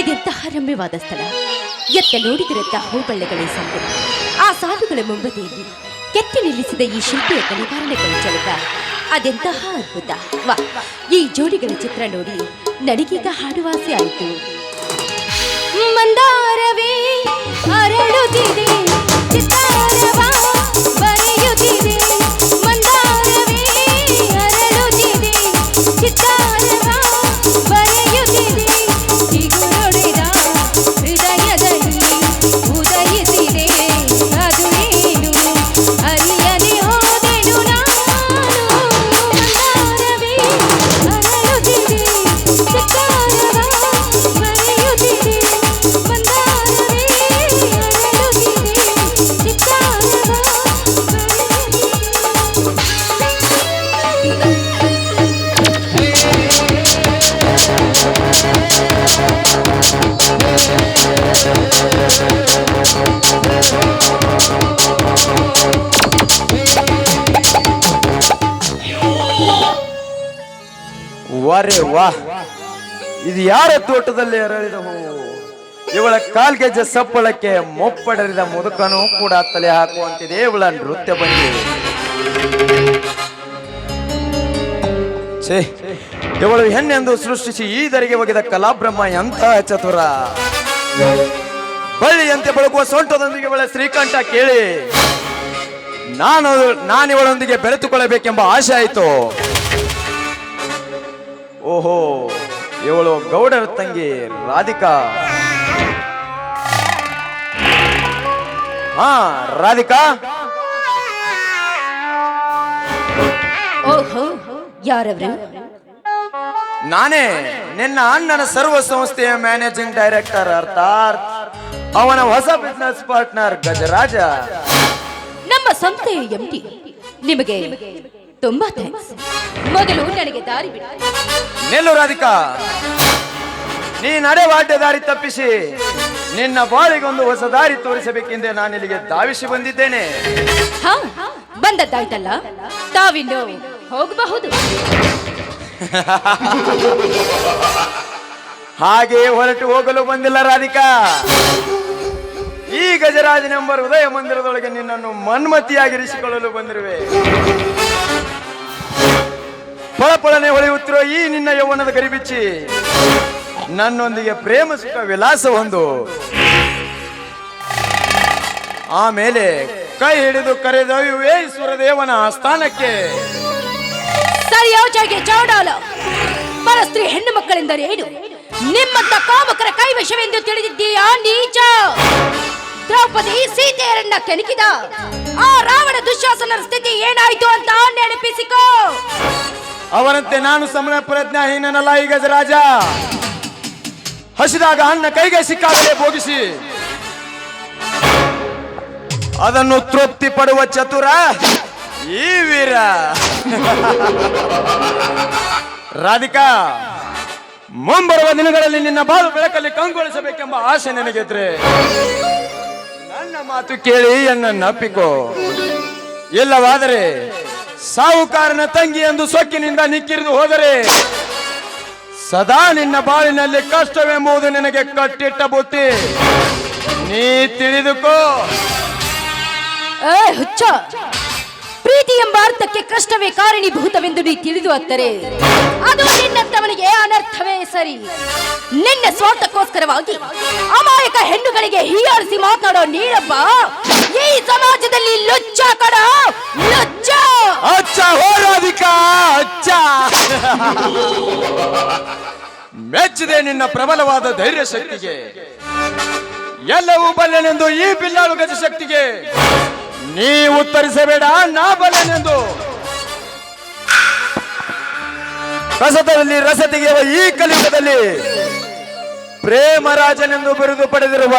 ಇದೆಂತಹ ರಮ್ಯವಾದ ಸ್ಥಳ. ಎತ್ತ ನೋಡಿದಿರಂತ ಹೂಬಳ್ಳೆಗಳೇ ಸಂದರು ಆ ಸಾಲುಗಳ ಮುಂಬದಿಯಲ್ಲಿ ಕೆತ್ತಿ ನಿಲ್ಲಿಸಿದ ಈ ಶಿಲ್ಪಿಯ ಕಲಿಗಾರನೆಗಳ ಚಳಕ ಅದೆಂತಹ ಅದ್ಭುತ. ವಾ, ಈ ಜೋಡಿಗಳ ಚಿತ್ರ ನೋಡಿ ನನಗೀಗ ಹಾಡುವಾಸಿ ಆಯಿತು. ಮಂದಾರವೇ, ಅರಳುತ್ತಿದೆ. ವಾರೆ ವಾ ಇದು ಯಾರ ತೋಟದಲ್ಲಿ ಅರಳಿದ ಹೂವು ಇವಳ ಕಾಲ್ಗೆಜ್ಜೆ ಸಪ್ಪಳಕ್ಕೆ ಮೊಪ್ಪಡರಿದ ಮುದುಕನು ಕೂಡ ತಲೆ ಹಾಕುವಂತಿದೆ. ಇವಳ ನೃತ್ಯ ಬಂದಿ ಛೇ, ಇವಳು ಹೆಣ್ಣೆಂದು ಸೃಷ್ಟಿಸಿ ಈ ದರಿಗೆ ಒಗೆದ ಕಲಾಬ್ರಹ್ಮ ಎಂಥ ಚತುರ? ಬಳ್ಳಿಯಂತೆ ಬಳಗುವ ಸೊಂಟದೊಂದಿಗೆ ಇವಳ ಶ್ರೀಕಂಠ ಕೇಳಿ. ನಾನು, ನಾನಿವಳೊಂದಿಗೆ ಬೆರೆತುಕೊಳ್ಳಬೇಕೆಂಬ ಆಸೆ ಆಯಿತು. ಓಹೋ ಇವಳು ಗೌಡರ ತಂಗಿ ರಾಧಿಕಾ. ಹಾ ರಾಧಿಕಾ. ಓಹೋ ಯಾರವರು? ನಾನೇ ನಿನ್ನ ಅಣ್ಣನ ಸರ್ವ ಸಂಸ್ಥೆಯ ಮ್ಯಾನೇಜಿಂಗ್ ಡೈರೆಕ್ಟರ್ ಅರ್ಥಾತ್. ಅವನ ಹೊಸ ಬಿಸ್ನೆಸ್ ಪಾರ್ಟ್ನರ್ ಗಜರಾಜ. ನಮ್ಮ ಸಂಸ್ಥೆಯ ಎಂಟಿ ನಿಮಗೆ ತುಂಬಾ ಥ್ಯಾಂಕ್ಸ್ ಮೊದಲು ನನಗೆ ದಾರಿ ಬಿಡಿ. ನಿಲ್ಲು ರಾಧಿಕಾ. ನೀ ನಡೆ ವಾಡ್ಯ ದಾರಿ ತಪ್ಪಿಸಿ ನಿನ್ನ ಬಾಳಿಗೊಂದು ಹೊಸ ದಾರಿ ತೋರಿಸಬೇಕೆಂದೇ ನಾನು ಇಲ್ಲಿಗೆ ಧಾವಿಸಿ ಬಂದಿದ್ದೇನೆ. ಹಾ ಬಂದದ್ದಾಯ್ತಲ್ಲ? ತಾವಿನ್ನು ಹೋಗಬಹುದು. ಹಾಗೆ ಹೊರಟು ಹೋಗಲು ಬಂದಿಲ್ಲ ರಾಧಿಕಾ. ಈ ಗಜರಾಜನೆಂಬ ಹೃದಯ ಮಂದಿರದೊಳಗೆ ನಿನ್ನನ್ನು ಮನ್ಮತಿಯಾಗಿರಿಸಿಕೊಳ್ಳಲು ಬಂದಿರುವೆ. ಪಳಪಳನೆ ಹೊಳೆಯುತ್ತಿರುವ ಈ ನಿನ್ನ ಯೌವನದ ಗರಿಬಿಚ್ಚಿ, ನನ್ನೊಂದಿಗೆ ಪ್ರೇಮ ಸುಖ ವಿಲಾಸ ಒಂದು ಆಮೇಲೆ ಕೈ ಹಿಡಿದು ಕರೆದೊಯ್ಯುವೆ ಈಶ್ವರದೇವನ ಸ್ಥಾನಕ್ಕೆ ಸರಿಯಾಗಿ ಚೌಡಾಲ. ಪರಸ್ತ್ರೀ ಹೆಣ್ಣು ಮಕ್ಕಳೆಂದರೆ ಏನು? ನಿಮ್ಮಂತ ಕಾಮಕರ ಕೈವಶವೆಂದು ತಿಳಿದಿದ್ದೀಯಾ ನೀಚ? ದ್ರೌಪದಿ ಸೀತೆಯರನ್ನ ಕೆಣಕಿದ. ಆ ರಾವಣ ದುಶ್ಯಾಸನರ ಸ್ಥಿತಿ ಏನಾಯ್ತು ಅಂತ ನೆನಪಿಸಿಕೋ. ಅವರಂತೆ ನಾನು ಸಮಯ ಪ್ರಜ್ಞಾಹೀನನಲ್ಲ ಈಗ ಗಜರಾಜ ಹಸಿದಾಗ ಅನ್ನ ಕೈಗೆ ಸಿಕ್ಕಾಗಲೇ ಭೋಗಿಸಿ. ಅದನ್ನು ತೃಪ್ತಿ ಪಡುವ ಚತುರ ಈ ವೀರ. ರಾಧಿಕಾ, ಮುಂಬರುವ ದಿನಗಳಲ್ಲಿ ನಿನ್ನ ಬಾಳು ಬೆಳಕಲ್ಲಿ ಕಂಗೊಳಿಸಬೇಕೆಂಬ ಆಸೆ ನನಗಿದ್ರೆ ನನ್ನ ಮಾತು ಕೇಳಿ ಎನ್ನ ನಪ್ಪಿಕೋ ಇಲ್ಲವಾದರೆ ಸಾಹುಕಾರನ ತಂಗಿ ಎಂದು ಸೊಕ್ಕಿನಿಂದ ನಿಕ್ಕಿರಿದು ಹೋದರೆ, ಸದಾ ನಿನ್ನ ಬಾಳಿನಲ್ಲಿ ಕಷ್ಟವೆಂಬುದು ನಿನಗೆ ಕಟ್ಟಿಟ್ಟ ಬುತ್ತಿ ನೀ ತಿಳಿದುಕೋ. ಏ, ಹುಚ್ಚ! ಪ್ರೀತಿ ಎಂಬ ಅರ್ಥಕ್ಕೆ ಕಷ್ಟವೇ ಕಾರಣೀಭೂತವೆಂದು ನೀ ತಿಳಿದು ಅತ್ತರೆ. ಅದು ನಿನ್ನಂತವನಿಗೆ ಅನರ್ಥವೇ ಸರಿ. ನಿನ್ನ ಸ್ವಾರ್ಥಕ್ಕೋಸ್ಕರವಾಗಿ ಅಮಾಯಕ ಹೆಣ್ಣುಗಳಿಗೆ ಹೀಯಾರಿಸಿ ಮಾತಾಡೋ ನೀನಪ್ಪ ಈ ಸಮಾಜದಲ್ಲಿ ಲುಚ್ಚ ಕಡ! ಮೆಚ್ಚಿದೆ ನಿನ್ನ ಪ್ರಬಲವಾದ ಧೈರ್ಯ ಶಕ್ತಿಗೆ. ಎಲ್ಲವೂ ಬಲ್ಲೆನೆಂದು ಈ ಬಿಲ್ಲಾಳು ಗಜ ಶಕ್ತಿಗೆ. ನೀ ಉತ್ತರಿಸಬೇಡ, ನಾ ಬಲ್ಲೆನೆಂದು. ರಸದಲ್ಲಿ ರಸ ತೆಗೆಯುವ ಈ ಕಲಿಯುಗದಲ್ಲಿ ಪ್ರೇಮರಾಜನೆಂದು ಬಿರುದು ಪಡೆದಿರುವ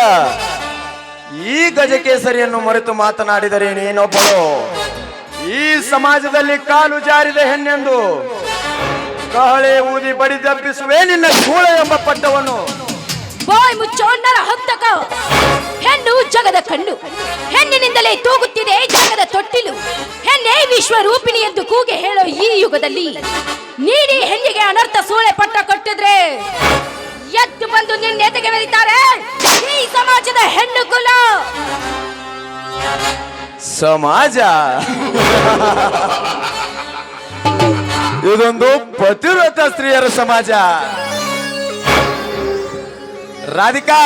ಈ ಗಜಕೇಸರಿಯನ್ನು ಮರೆತು ಮಾತನಾಡಿದರೆ ನೀನೊಬ್ಬಳು. ಈ ಸಮಾಜದಲ್ಲಿ ಕಾಲು ಜಾರಿದ ಹೆಣ್ಣೆಂದು. ಕಹಳೆ ಊದಿ ಬಡಿ ದಬ್ಬಿಸುವೆ ನಿನ್ನ ಕೂಳ ಎಂಬ ಪಟ್ಟವನ್ನು. ಬಾಯ್ ಮುಚ್ಚೋಣ್ಣರ ಹಂತಕ ಹೆಣ್ಣು ಜಗದ ಕಣ್ಣು. ಹೆಣ್ಣಿನಿಂದಲೇ ತೂಗುತ್ತಿದೆ ಜಗದ ತೊಟ್ಟಿಲು. ಹೆಣ್ಣೆ ವಿಶ್ವರೂಪಿಣಿ ಎಂದು ಕೂಗೆ ಹೇಳೋ ಈ ಯುಗದಲ್ಲಿ ನೀಡಿ ಹೆಣ್ಣಿಗೆ ಅನರ್ಥ ಸೂಳೆ ಪಟ್ಟ ಕಟ್ಟಿದ್ರೆ ಎದ್ದು ಬಂದು ನಿನ್ನೆ ತೆಗೆದಿದ್ದಾರೆ ಈ ಸಮಾಜದ ಹೆಣ್ಣು ಕುಲ. ಸಮಾಜ. ಇದೊಂದು ಪತಿವ್ರತ ಸ್ತ್ರೀಯರ ಸಮಾಜ. ರಾಧಿಕಾ,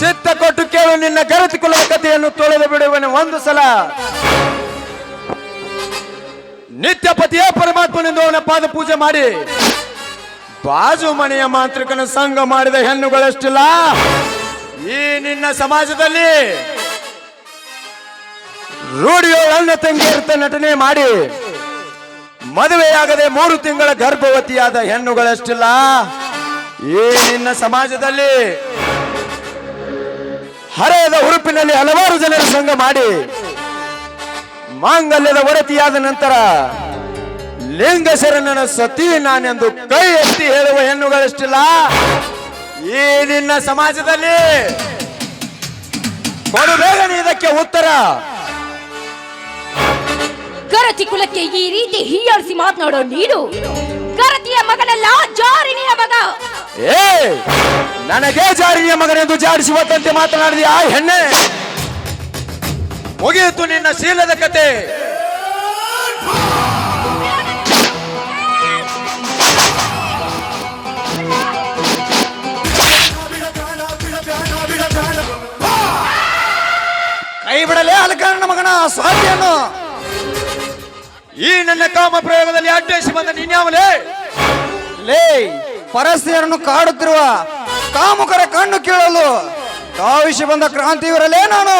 ಚಿತ್ತ ಕೊಟ್ಟು ಕೇಳು ನಿನ್ನ ಗರತಿ ಕುಲದ ಕಥೆಯನ್ನು ತೊಳೆದು ಬಿಡುವನು ಒಂದು ಸಲ. ನಿತ್ಯ ಪತಿಯ ಪರಮಾತ್ಮನಿಂದ ಅವನ ಪಾದ ಪೂಜೆ ಮಾಡಿ. ಬಾಜು ಮನೆಯ ಮಾಂತ್ರಿಕನ ಸಂಘ ಮಾಡಿದ ಹೆಣ್ಣುಗಳಷ್ಟಿಲ್ಲ, ಈ ನಿನ್ನ ಸಮಾಜದಲ್ಲಿ ರೂಢಿಯೋ ಅಣ್ಣ ತಂಗಿಯರ್ತ ನಟನೆ ಮಾಡಿ. ಮದುವೆಯಾಗದೆ ಮೂರು ತಿಂಗಳ ಗರ್ಭವತಿಯಾದ ಹೆಣ್ಣುಗಳಷ್ಟಿಲ್ಲ? ಈ ನಿನ್ನ ಸಮಾಜದಲ್ಲಿ ಹರೆಯದ ಉಡುಪಿನಲ್ಲಿ ಹಲವಾರು ಜನರ ಸಂಘ ಮಾಡಿ, ಮಾಂಗಲ್ಯದ ಒಡತಿಯಾದ ನಂತರ ಲಿಂಗಶರಣನ ಸತಿ ನಾನೆಂದು ಕೈ ಎತ್ತಿ ಹೇಳುವ ಹೆಣ್ಣುಗಳಷ್ಟಿಲ್ಲ? ಈ ನಿನ್ನ ಸಮಾಜದಲ್ಲಿ ಕೊಡು ಬೇಗನೆ ಇದಕ್ಕೆ ಉತ್ತರ. ಗರತಿ ಕುಲಕ್ಕೆ ಈ ರೀತಿ ಹೀಯಾಳಿಸಿ ಮಾತನಾಡೋ ನೀನು? ಗರತಿಯ ಮಗನಲ್ಲ ಜಾರಿನಿಯ ಮಗ. ಏ, ನನಗೆ ಜಾರಿಯ ಮಗನೆಂದು ಜಾಡಿಸುವಂತೆ ಮಾತನಾಡಿದ ಆ ಹೆಣ್ಣೆ. ಮುಗಿಯಿತು ನಿನ್ನ ಶೀಲದ ಕತೆ. ಕೈ ಬಿಡಲೇ ಅಲಕರಣ ಮಗನ ಸ್ವಾಮಿಯನ್ನು ಈ ನನ್ನ ಕಾಮ ಪ್ರಯೋಗದಲ್ಲಿ ಅಡ್ಡೇಸಿ ಬಂದ ನೀನ್ಯಾವಲೇ ಲೇ ಪರಸ್ತ್ರೀಯರನ್ನು ಕಾಡುತ್ತಿರುವ ಕಾಮುಕರ ಕಣ್ಣು ಕೇಳಲು ಕಾವಿಸಿ ಬಂದ ಕ್ರಾಂತಿವೀರಲ್ಲೇ ನಾನು.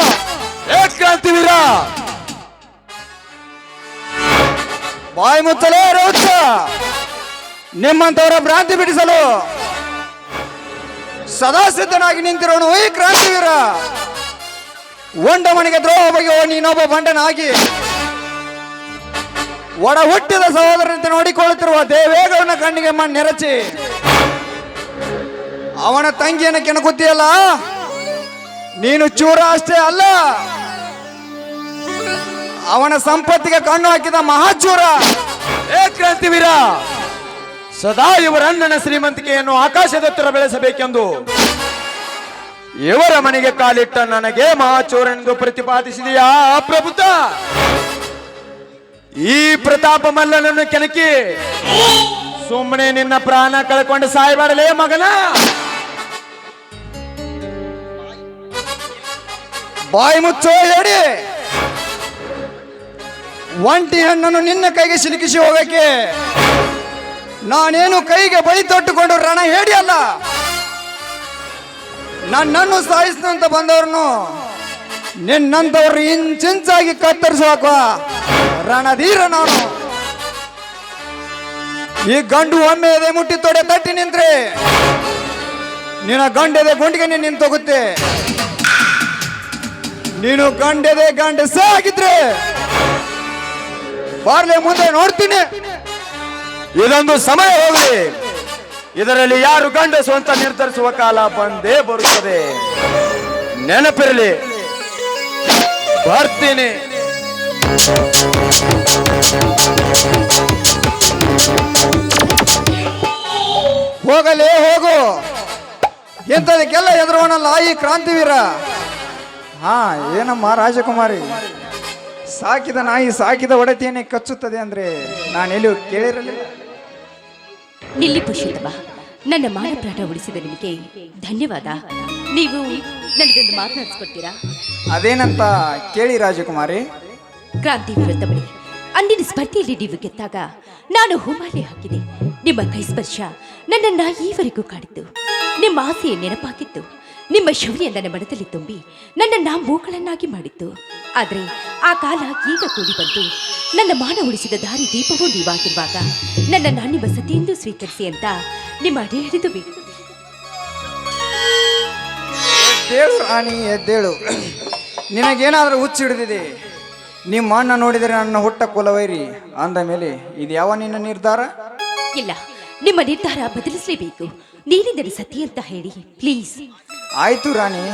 ಏ ಕ್ರಾಂತಿವೀರ! ಬಾಯಿ ಮುಚ್ಚಲೇ ರೌಚ. ನಿಮ್ಮಂತವರ ಭ್ರಾಂತಿ ಬಿಡಿಸಲು ಸದಾ ಸಿದ್ಧನಾಗಿ ನಿಂತಿರೋನು ಈ ಕ್ರಾಂತಿವೀರ. ಒಂಡ ಮನೆಗೆ ದ್ರೋಹ ಬಗೆಯೋ ನೀನೊಬ್ಬ ಬಂಡನಾಗಿ. ಒಡ ಹುಟ್ಟಿದ ಸಹೋದರಂತೆ ನೋಡಿಕೊಳ್ಳುತ್ತಿರುವ ದೇವೇಗೌಡನ ಕಣ್ಣಿಗೆ ಮಣ್ಣು ನೆರಚಿ ಅವನ ತಂಗಿಯನ್ನು ಕೆಣಕುತ್ತೀಯಲ್ಲ? ನೀನು ಚೂರ ಅಷ್ಟೇ ಅಲ್ಲ. ಅವನ ಸಂಪತ್ತಿಗೆ ಕಣ್ಣು ಹಾಕಿದ ಮಹಾಚೂರ. ಏ ಕ್ರಾಂತಿವೀರ, ಸದಾ ಇವರ ಅಣ್ಣನ ಶ್ರೀಮಂತಿಕೆಯನ್ನು ಆಕಾಶದತ್ತಿರ ಬೆಳೆಸಬೇಕೆಂದು. ಇವರ ಮನೆಗೆ ಕಾಲಿಟ್ಟ ನನಗೆ ಮಹಾಚೋರನೆಂದು ಪ್ರತಿಪಾದಿಸಿದೆಯಾ ಪ್ರಭುತ? ಈ ಪ್ರತಾಪ ಮಲ್ಲನನ್ನು ಕೆಣಕಿ ಸುಮ್ಮನೆ ನಿನ್ನ ಪ್ರಾಣ ಕಳ್ಕೊಂಡು ಸಾಯಬಾಡಲೇ ಮಗನ? ಬಾಯಿ ಮುಚ್ಚೋ ಹೇಳಿ. ಒಂಟಿ ಹಣ್ಣನ್ನು ನಿನ್ನ ಕೈಗೆ ಸಿಲುಕಿಸಿ ಹೋಗಕ್ಕೆ. ನಾನೇನು ಕೈಗೆ ಬೈ ತೊಟ್ಟುಕೊಂಡು ರಣ ಹೇಳಿ ಅಲ್ಲ. ನನ್ನನ್ನು ಸಾಯಿಸಿದಂತ ಬಂದವ್ರನ್ನು ನಿನ್ನಂತವ್ರು ಇಂಚಿಂಚಾಗಿ ಕತ್ತರಿಸುವಾಗ ರಣಧೀರ ನಾನು ಈ ಗಂಡು ಒಮ್ಮೆ ಎದೆ ಮುಟ್ಟಿ ತೊಡೆ ತಟ್ಟಿ ನಿಂತ್ರೆ, ನಿನ್ನ ಗಂಡೆದೆ ಗುಂಡಿಗೆ ನೀನು ನಿಂತೋಗುತ್ತೆ. ನೀನು ಗಂಡೆದೆ ಗಂಡ ಆಗಿದ್ರೆ, ಬಾರ್ಲೆ ಮುಂದೆ ನೋಡ್ತೀನಿ. ಇದೊಂದು ಸಮಯ ಹೋಗಲಿ. ಇದರಲ್ಲಿ ಯಾರು ಗಂಡಸು ಅಂತ ನಿರ್ಧರಿಸುವ ಕಾಲ ಬಂದೇ ಬರುತ್ತದೆ. ನೆನಪಿರಲಿ. ಬರ್ತೀನಿ. ಹೋಗಲೇ ಹೋಗು. ಎಂಥದಕ್ಕೆಲ್ಲ ಎದುರೋಣಲ್ಲ ಈ ಕ್ರಾಂತಿವೀರ. ಹಾ ಏನಮ್ಮ ರಾಜಕುಮಾರಿ. ಸಾಕಿದ ನಾಯಿ ಸಾಕಿದ ಒಡತಿಯನ್ನೇ ಕಚ್ಚುತ್ತದೆ ಅಂದ್ರೆ ನಾನೆಲ್ಲೂ ಕೇಳಿರಲಿಲ್ಲ. ನಿಲ್ಲಿ ಪುರುಷೋತ್ತಮ ನನ್ನ ಮಾನ ಪ್ರಾಣ ಉಳಿಸಿದ ನಿಮಗೆ ಧನ್ಯವಾದ. ನೀವು ನನಗೊಂದು ಮಾತನಾಡಿಸ್ಕೊಡ್ತೀರಾ ಅದೇನಂತ ಕೇಳಿ ರಾಜಕುಮಾರಿ. ಕ್ರಾಂತಿ ವಿರುದ್ಧಮಣಿ ಅಂದಿನ ಸ್ಪರ್ಧೆಯಲ್ಲಿ ನೀವು ಗೆದ್ದಾಗ ನಾನು ಹೂಮಾಲೆ ಹಾಕಿದೆ. ನಿಮ್ಮ ಕೈ ಸ್ಪರ್ಶ ನನ್ನನ್ನ ಈವರೆಗೂ ಕಾಡಿತ್ತು. ನಿಮ್ಮ ಆಸೆಯ ನೆನಪಾಗಿತ್ತು. ನಿಮ್ಮ ಶೌರ್ಯ ನನ್ನ ಮನದಲ್ಲಿ ತುಂಬಿ ನನ್ನನ್ನ ಮೂಗಳನ್ನಾಗಿ ಮಾಡಿತ್ತು. ಆದರೆ ಆ ಕಾಲ ಈಗ ಕೂಡಿ ಬಂತು ನನ್ನ ಮಾನ ಉಳಿಸಿದ ದಾರಿ ದೀಪವೂ ನೀವಾಗಿರುವಾಗ ನನ್ನ ನಿಮ್ಮ ಸತಿಯೆಂದು ಸ್ವೀಕರಿಸಿ ಅಂತ ನಿಮ್ಮ ಅಡಿ ಹಿಡಿದು ಬೇಕು ಎದ್ದೇಳು ರಾಣಿ ನಿನಗೇನಾದ್ರೂ ನಿಮ್ಮ ಅಣ್ಣ ನೋಡಿದರೆ ನನ್ನ ಹುಟ್ಟ ಕುಲವೈರಿ. ಅಂದ ಮೇಲೆ ಇದು ಯಾವ ನಿನ್ನ ನಿರ್ಧಾರ? ಇಲ್ಲ ನಿಮ್ಮ ನಿರ್ಧಾರ ಬದಲಿಸಲೇಬೇಕು. ನೀನಿದ್ದರೆ ಸತಿ ಅಂತ ಹೇಳಿ ಪ್ಲೀಸ್ ಆಯ್ತು ರಾಣಿ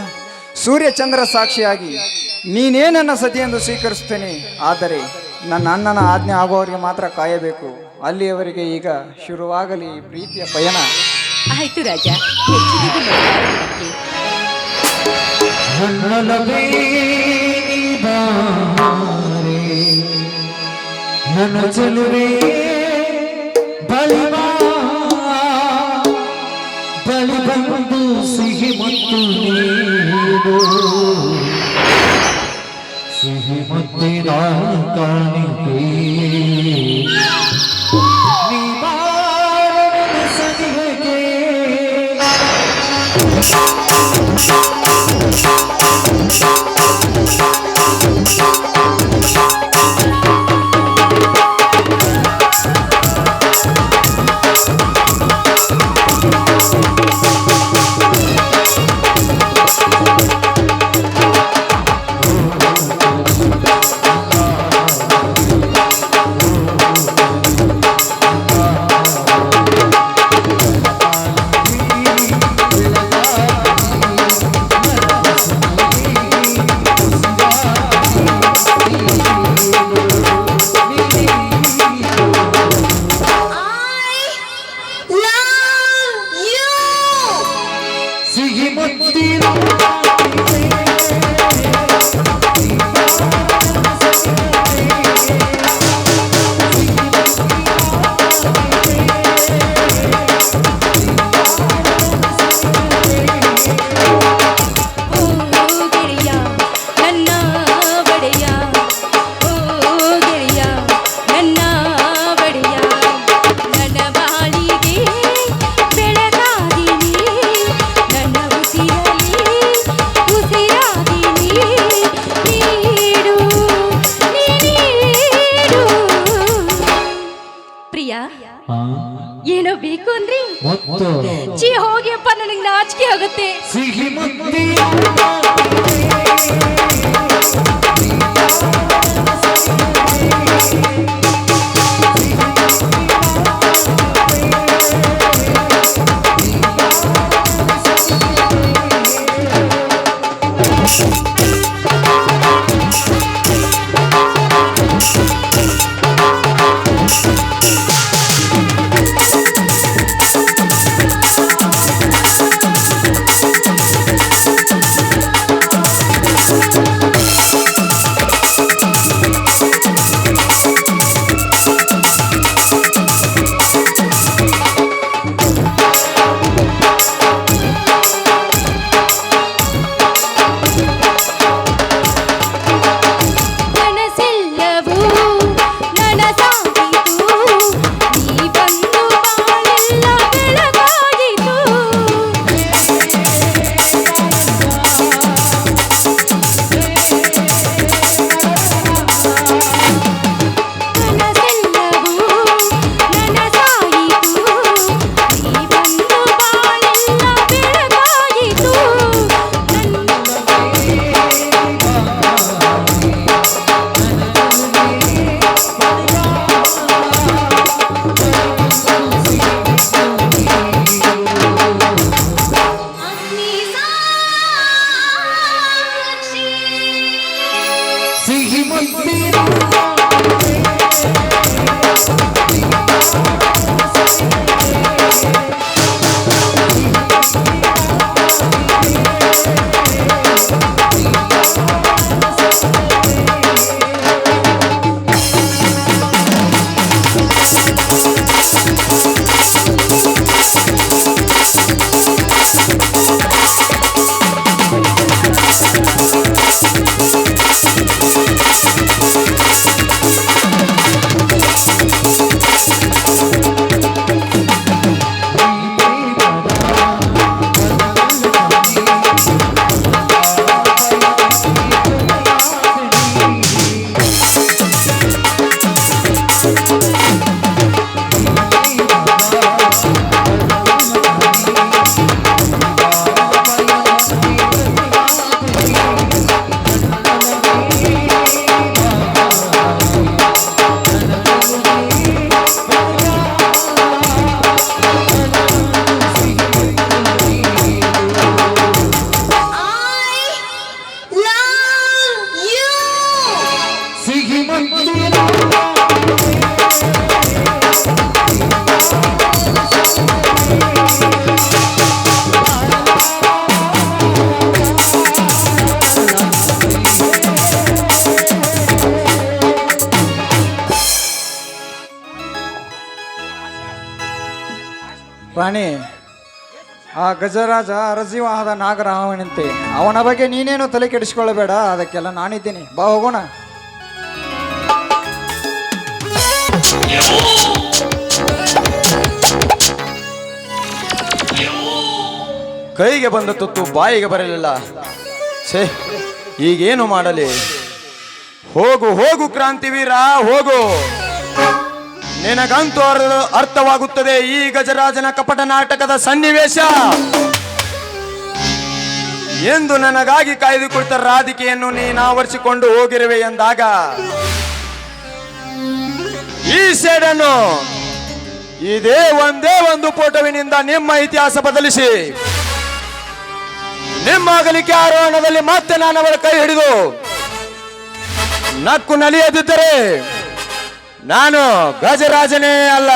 ಸೂರ್ಯ ಚಂದ್ರ ಸಾಕ್ಷಿಯಾಗಿ. ನೀನೇ ನನ್ನ ಎಂದು ಸ್ವೀಕರಿಸುತ್ತೇನೆ ಆದರೆ ನನ್ನ ಅಣ್ಣನ ಆಜ್ಞೆ ಆಗುವವರಿಗೆ ಮಾತ್ರ ಕಾಯಬೇಕು. ಅಲ್ಲಿಯವರೆಗೆ ಈಗ ಶುರುವಾಗಲಿ ಈ ಪ್ರೀತಿಯ ಪಯಣ. ಆಯ್ತು ರಾಜ ಹೆಚ್ಚಿಗೆ ನನ್ನ ಚೆಲುವೆ नाच के अगते ಗಜರಾಜ ಅರಜೀವಾಹದ ನಾಗರಾಮನಂತೆ. ಅವನ ಬಗ್ಗೆ ನೀನೇನು ತಲೆ ಕೆಡಿಸ್ಕೊಳ್ಳಬೇಡ, ಅದಕ್ಕೆಲ್ಲ ನಾನಿದ್ದೀನಿ. ಬಾ ಹೋಗೋಣ. ಕೈಗೆ ಬಂದ ತುತ್ತು ಬಾಯಿಗೆ ಬರಲಿಲ್ಲ. ಛೇ, ಈಗೇನು ಮಾಡಲಿ? ಹೋಗು ಹೋಗು ಕ್ರಾಂತಿವೀರ, ಹೋಗು. ನಿನಗಂತೂ ಅರ್- ಅರ್ಥವಾಗುತ್ತದೆ ಈ ಗಜರಾಜನ ಕಪಟ ನಾಟಕದ ಸನ್ನಿವೇಶ. ಎಂದು ನನಗಾಗಿ ಕಾಯ್ದುಕೊಳ್ತ ರಾಧಿಕೆಯನ್ನು ನೀನಾವರಿಸಿಕೊಂಡು ಹೋಗಿರುವೆ ಎಂದಾಗ ಈ ಸೇಡನ್ನು ಇದೇ ಒಂದೇ ಒಂದು ಫೋಟೋವಿನಿಂದ ನಿಮ್ಮ ಇತಿಹಾಸ ಬದಲಿಸಿ. ನಿಮ್ಮ ಅಗಲಿಕೆ ಆರೋಹಣದಲ್ಲಿ ಮತ್ತೆ ನಾನು ಅವರ ಕೈ ಹಿಡಿದು ನಕ್ಕು ನಲಿಯದಿದ್ದರೆ ನಾನು ಗಜರಾಜನೇ ಅಲ್ಲ.